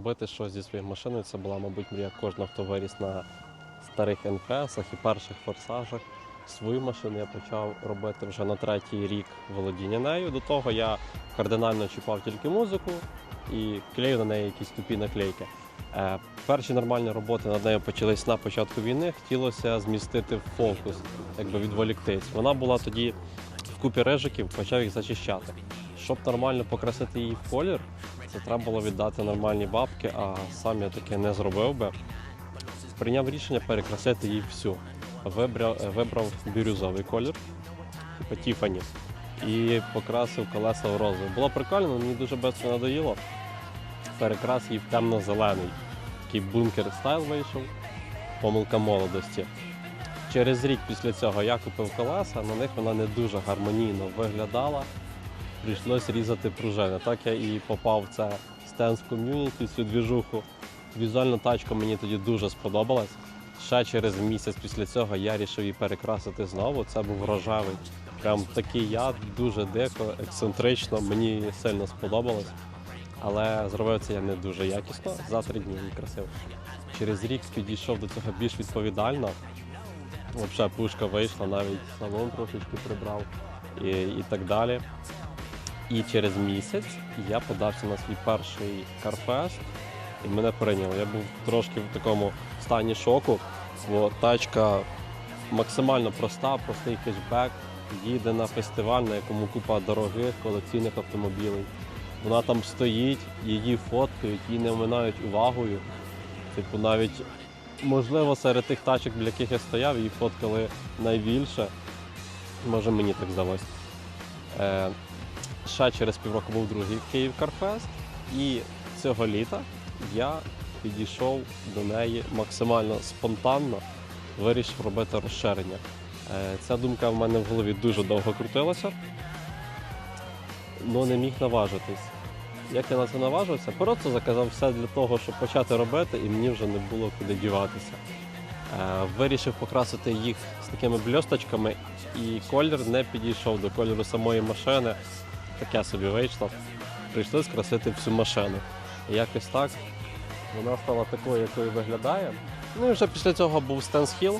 Робити щось зі своєю машиною це була, мабуть, мрія кожного, хто виріс на старих НФСах і перших форсажах. Свою машину я почав робити вже на третій рік володіння нею. До того я кардинально чіпав тільки музику і клею на неї якісь тупі наклейки. Е, перші нормальні роботи над нею почались на початку війни. Хотілося змістити в фокус, якби відволіктись. Вона була тоді в купі рижиків, почав їх зачищати. Щоб нормально покрасити її в колір, це треба було віддати нормальні бабки, а сам я таке не зробив би. Прийняв рішення перекрасити її всю. Вибрав, вибрав бірюзовий колір, типу Тіфані, і покрасив колеса в розовий. Було прикольно, мені дуже швидко надоїло. Перекрас її в темно-зелений. Такий бункер стайл вийшов, помилка молодості. Через рік після цього я купив колеса, на них вона не дуже гармонійно виглядала прийшлось різати пружини. Так я і попав в це стенс ком'юніті, цю двіжуху. Візуальна тачка мені тоді дуже сподобалась. Ще через місяць після цього я вирішив її перекрасити знову. Це був рожевий. Прям такий яд, дуже дико, ексцентрично, мені сильно сподобалось. Але зробив це я не дуже якісно. За три дні її красив. Через рік підійшов до цього більш відповідально. Взагалі пушка вийшла, навіть салон трошечки прибрав і, і так далі. І через місяць я подався на свій перший карфест, і мене прийняло. Я був трошки в такому стані шоку, бо тачка максимально проста, простий хетчбек, їде на фестиваль, на якому купа дорогих колекційних автомобілів. Вона там стоїть, її фоткають, її не оминають увагою. Типу, навіть можливо серед тих тачок, біля яких я стояв, її фоткали найбільше. Може мені так здалося. Ще через півроку був другий Київ Карфест, і цього літа я підійшов до неї максимально спонтанно, вирішив робити розширення. Е, Ця думка в мене в голові дуже довго крутилася, але не міг наважитись. Як я на це наважився? Просто заказав все для того, щоб почати робити, і мені вже не було куди діватися. Е, Вирішив покрасити їх з такими бльосточками, і колір не підійшов до кольору самої машини. Таке собі вийшло. Прийшлось красити всю машину. І якось так вона стала такою, якою виглядає. Ну і вже після цього був Стенс Hill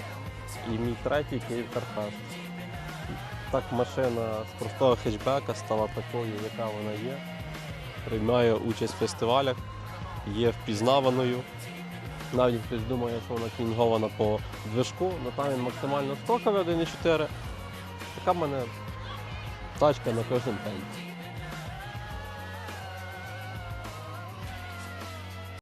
і мій третій Київ Карфест. Так машина з простого хетчбека стала такою, яка вона є. Приймає участь в фестивалях, є впізнаваною. Навіть хтось думає, що вона тюнінгована по движку, але там він максимально стоковий 1.4. Така в мене тачка на кожен день.